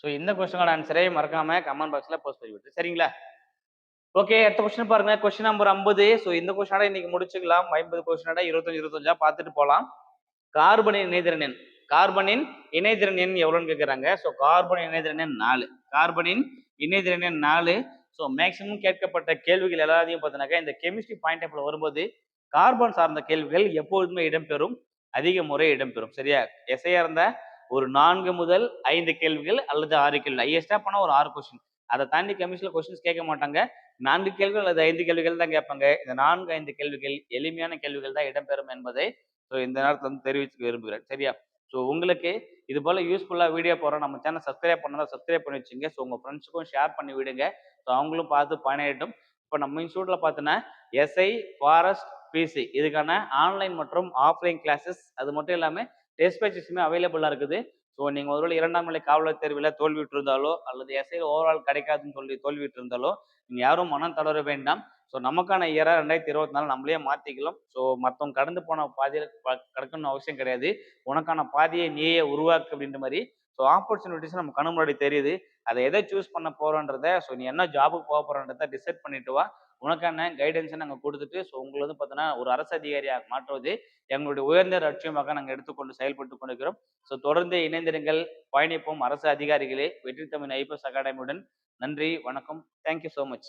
ஸோ இந்த கொஸ்டினோட ஆன்சரை மறக்காம கமெண்ட் பாக்ஸ்ல போஸ்ட் பண்ணி விட்டு சரிங்களா? ஓகே அடுத்த கொஸ்டின் பாருங்க. கொஸ்டின் நம்பர் ஐம்பது. ஸோ இந்த கொஸ்டினோட இன்னைக்கு முடிச்சுக்கலாம். ஐம்பது கொஸ்டினோட இருபத்தஞ்சு இருபத்தஞ்சா பார்த்துட்டு போகலாம். கார்பனின் இணைதிறன் எண் கார்பனின் இணைதிறன் எண் எவ்வளோன்னு கேட்குறாங்க ஸோ கார்பனின் இணைதிறன் எண் நாலு. கார்பனின் இணைதிறன் எண் நாலு. ஸோ மேக்சிமம் கேட்கப்பட்ட கேள்விகள் எல்லாத்தையும் பார்த்தீங்கன்னாக்கா இந்த கெமிஸ்ட்ரி பாயிண்ட் ஆஃப்ல வரும்போது கார்பன் சார்ந்த கேள்விகள் எப்பொழுதுமே இடம்பெறும். அதிக முறை இடம்பெறும். சரியா? எஸ்ஐயா இருந்தால் ஒரு நான்கு முதல் ஐந்து கேள்விகள் அல்லது ஆறு கேள்வி ஹையஸ்டா போனால் ஒரு ஆறு கொஸ்டின் அதை தாண்டி கமிஷனில் கொஸ்டின்ஸ் கேட்க மாட்டாங்க. நான்கு கேள்விகள் அல்லது ஐந்து கேள்விகள் தான் கேட்பாங்க. இந்த நான்கு ஐந்து கேள்விகள் எளிமையான கேள்விகள் தான் இடம்பெறும் என்பதை ஸோ இந்த நேரத்தில் வந்து தெரிவித்து விரும்புகிறேன். சரியா? ஸோ உங்களுக்கு இது போல யூஸ்ஃபுல்லாக வீடியோ போகிறோம் நம்ம சேனல் சப்ஸ்கிரைப் பண்ணால் சப்ஸ்கிரைப் பண்ணி வச்சுங்க. ஸோ உங்கள் ஃப்ரெண்ட்ஸுக்கும் ஷேர் பண்ணி விடுங்க. ஸோ அவங்களும் பார்த்து பயனாயிட்டும் இப்போ நம்ம இன்ஸ்டியூட்டில் பார்த்தோன்னா எஸ்ஐ ஃபாரஸ்ட் பிசி இதுக்கான ஆன்லைன் மற்றும் ஆஃப்லைன் கிளாஸஸ் அது மட்டும் இல்லாமல் டெஸ்ட் பேச்சஸுமே அவைலபிளாக இருக்குது ஸோ நீங்கள் ஒருவேளை இரண்டாம் நிலை காவலர் தேர்வில் தோல்விட்டு இருந்தாலோ அல்லது எஸ்ஐயில் ஓவரால் கிடைக்காதுன்னு சொல்லி தோல்விட்டு இருந்தாலோ நீங்கள் யாரும் மனம் தளர வேண்டாம். ஸோ நமக்கான இயரா ரெண்டாயிரத்தி இருபத்தி நாலு நம்மளே மாற்றிக்கலாம் ஸோ மற்றவங்க கடந்து போன பாதையில் கடக்கணும்னு அவசியம் கிடையாது. உனக்கான பாதையை நீயே உருவாக்கு அப்படின்ற மாதிரி. ஸோ ஆப்பர்ச்சுனிட்டிஸ் நம்ம கண்ணு முன்னாடி தெரியுது. அதை எதை சூஸ் பண்ண போகிறோன்றத ஸோ நீ என்ன ஜாபுக்கு போக போறன்றத டிசைட் பண்ணிட்டு வா. உனக்கான கைடன்ஸை நாங்கள் கொடுத்துட்டு ஸோ உங்களை வந்து பார்த்தோன்னா ஒரு அரசு அதிகாரியாக மாற்றுவது எங்களுடைய உயர்ந்த லட்சியமாக நாங்கள் எடுத்துக்கொண்டு செயல்பட்டு கொண்டிருக்கிறோம். ஸோ தொடர்ந்து இணைந்திருங்கள். பயணிப்போம் அரசு அதிகாரிகளே. வெற்றி தமிழ் ஐபிஎஸ் அகாடமியுடன். நன்றி வணக்கம். Thank you so much